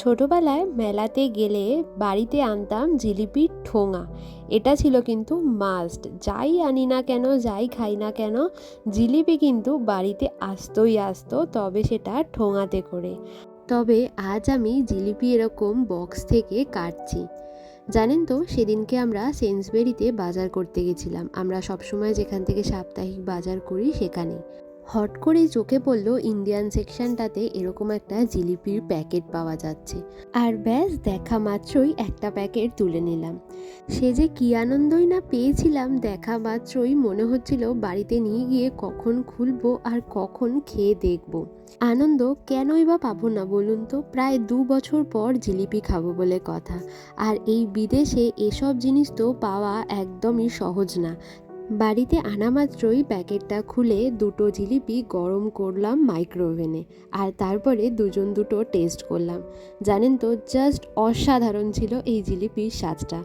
ছোটোবেলায় মেলাতে গেলে বাড়িতে আনতাম জিলিপির ঠোঙা। এটা ছিল কিন্তু মাস্ট যাই আনি না কেন, যাই খাই না কেন, জিলিপি কিন্তু বাড়িতে আসতোই আসতো, তবে সেটা ঠোঙাতে করে। তবে আজ আমি জিলিপি এরকম বক্স থেকে কাটছি। জানেন তো, সেদিনকে আমরা সেন্সবেরিতে বাজার করতে গেছিলাম। আমরা সবসময় যেখান থেকে সাপ্তাহিক বাজার করি সেখানে হট করেই চোখে পড়ল ইন্ডিয়ান সেকশনটাতে এরকম একটা জিলিপির প্যাকেট পাওয়া যাচ্ছে। আর ব্যাস, দেখা মাত্রই একটা প্যাকেট তুলে নিলাম। সে যে কী আনন্দই না পেয়েছিলাম, দেখা মাত্রই মনে হচ্ছিল বাড়িতে নিয়ে গিয়ে কখন খুলবো আর কখন খেয়ে দেখব। আনন্দ কেনই বা পাবো না বলুন তো? প্রায় দু বছর পর জিলিপি খাব বলে কথা। আর এই বিদেশে এসব জিনিস তো পাওয়া একদমই সহজ না। বাড়িতে আনা মাত্রই প্যাকেটটা খুলে দুটো জিলিপি গরম করলাম মাইক্রোওভেনে আর তারপরে দুজন দুটো টেস্ট করলাম। জানেন তো, জাস্ট অসাধারণ ছিল এই জিলিপির স্বাদটা।